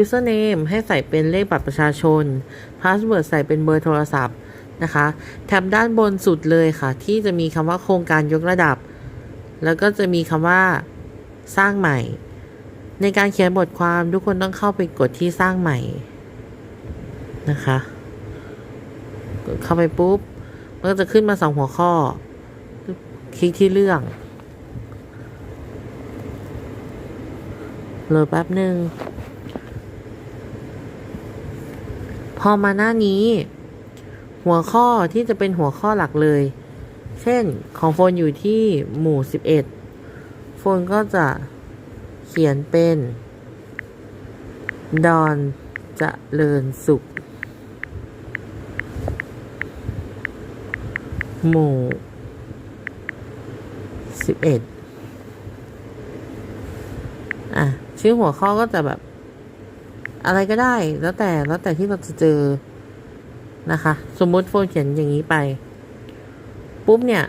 username ให้ใส่เป็นเลขบัตรประชาชน password ใส่เป็นเบอร์โทรศัพท์นะคะแท็บด้านบนสุดเลยค่ะ ที่จะมีคำว่าโครงการยกระดับ แล้วก็จะมีคำว่าสร้างใหม่ ในการเขียนบทความทุกคนต้องเข้าไปกดที่สร้างใหม่นะคะกดเข้าไปปุ๊บ มันก็จะขึ้นมาสองหัวข้อ คลิกที่เรื่องรอแป๊บหนึ่ง พ อมาหน้านี้ หัวข้อที่จะเป็นหัวข้อหลักเลย เช่นของโฟนอยู่ที่หมู่ 11 โฟนก็จะเขียนเป็น ดอนจะเลิญสุข หมู่สิบเอ็ดอะ ชื่อหัวข้อก็จะแบบ อะไรก็ได้ แล้วแต่แล้วแต่ที่เราจะเจอนะคะ สมมุติโฟนเขียนอย่างนี้ไป ปุ๊บเนี่ย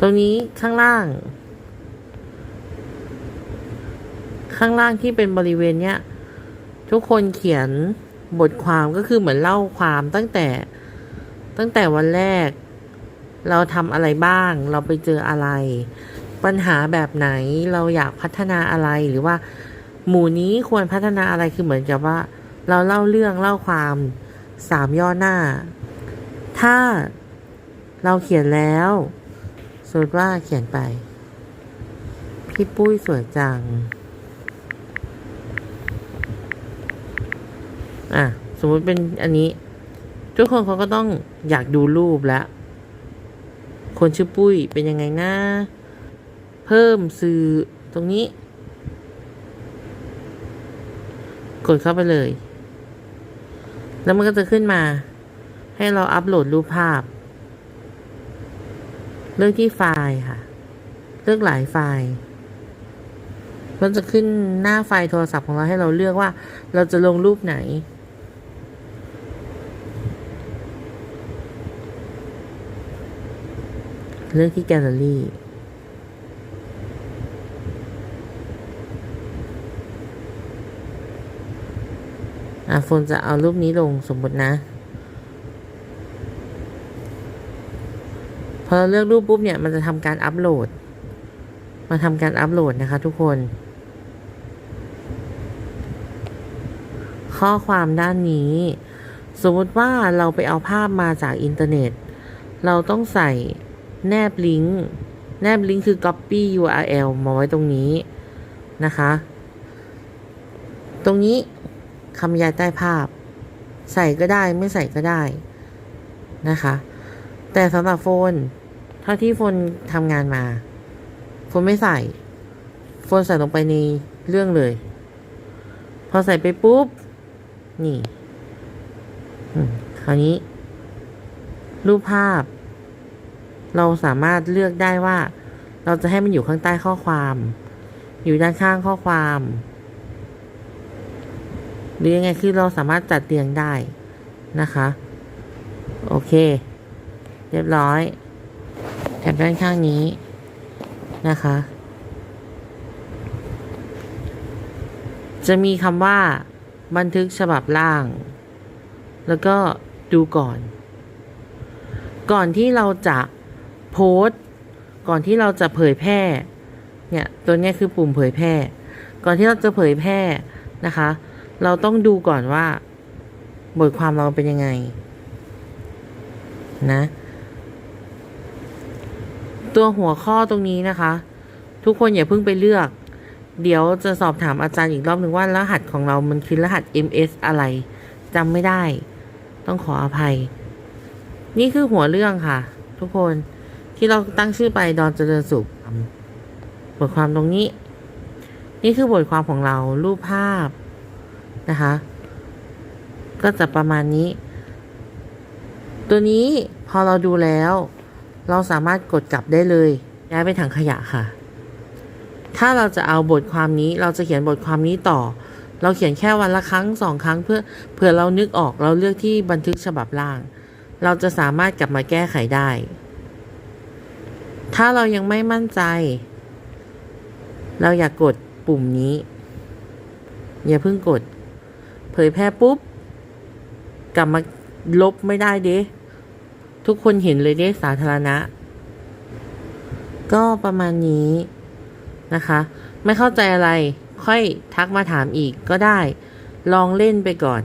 ตรงนี้ข้างล่าง ข้างล่างที่เป็นบริเวณเนี้ย ทุกคนเขียนบทความก็คือเหมือนเล่าความตั้งแต่ตั้งแต่วันแรก เราทำอะไรบ้าง เราไปเจออะไร ปัญหาแบบไหนเราอยากพัฒนาอะไรหรือว่า หมู่นี้ควรพัฒนาอะไรคือเหมือนกับว่า เราเล่าเรื่องเล่าความสามย่อหน้า ถ้าเราเขียนแล้วสมมติว่าเขียนไป พี่ปุ้ยสวยจัง อะ สมมุติเป็นอันนี้ ทุกคนเขาก็ต้องอยากดูรูปแล้ว คนชื่อปุ้ยเป็นยังไงนะเพิ่มสื่อตรงนี้ กดเข้าไปเลย แล้วมันก็จะขึ้นมา ให้เราอัปโหลดรูปภาพ เลือกที่ไฟล์ค่ะ เลือกหลายไฟล์ มันจะขึ้นหน้าไฟล์โทรศัพท์ของเราให้เราเลือกว่า เราจะลงรูปไหนเลือกที่แกลเลอรี่ อะโฟนจะเอารูปนี้ลงสมมตินะ พอเราเลือกรูปปุ๊บเนี่ยมันจะทำการอัปโหลด มาทำการอัปโหลดนะคะทุกคน ข้อความด้านนี้ สมมติว่าเราไปเอาภาพมาจากอินเทอร์เน็ต เราต้องใส่แนบลิงก์ แนบลิงก์คือ copy URL มาไว้ตรงนี้นะคะ ตรงนี้ คำยายใต้ภาพ ใส่ก็ได้ไม่ใส่ก็ได้นะคะ แต่สำหรับโฟนเท่าที่โฟนทำงานมาโฟนไม่ใส่โฟนใส่ลงไปในเรื่องเลย พอใส่ไปปุ๊บ นี่คราวนี้ รูปภาพ เราสามารถเลือกได้ว่า เราจะให้มันอยู่ข้างใต้ข้อความ อยู่ด้านข้างข้อความ หรือยังไงคือเราสามารถจัดเรียงได้นะคะ โอเค เรียบร้อยแถบด้านข้างนี้นะคะ จะมีคำว่าบันทึกฉบับล่าง แล้วก็ดูก่อน ก่อนที่เราจะโพสต์ ก่อนที่เราจะเผยแพร่ เนี่ย ตัวนี้คือปุ่มเผยแพร่ ก่อนที่เราจะเผยแพร่นะคะ เราต้องดูก่อนว่า บทความเราเป็นยังไง นะ ตัวหัวข้อตรงนี้นะคะ ทุกคนอย่าเพิ่งไปเลือก เดี๋ยวจะสอบถามอาจารย์อีกรอบหนึ่งว่ารหัสของเรามันคือรหัส MS อะไรจำไม่ได้ ต้องขออภัย นี่คือหัวเรื่องค่ะ ทุกคนที่เราตั้งชื่อไปดอนเจริญสุขบทความตรงนี้ นี่คือบทความของเรารูปภาพ นะคะ ก็จะประมาณนี้ ตัวนี้พอเราดูแล้ว เราสามารถกดกลับได้เลยย้ายไปถังขยะค่ะ ถ้าเราจะเอาบทความนี้เราจะเขียนบทความนี้ต่อ เราเขียนแค่วันละครั้งสองครั้งเพื่อเผื่อเรานึกออกเราเลือกที่บันทึกฉบับล่าง เราจะสามารถกลับมาแก้ไขได้ ถ้าเรายังไม่มั่นใจ เราอยากกดปุ่มนี้ อย่าเพิ่งกด เผยแพร่ปุ๊บ กลับมาลบไม่ได้เด้ทุกคนเห็นเลยเด้สาธารณะ ก็ประมาณนี้นะคะ ไม่เข้าใจอะไรค่อยทักมาถามอีกก็ได้ ลองเล่นไปก่อน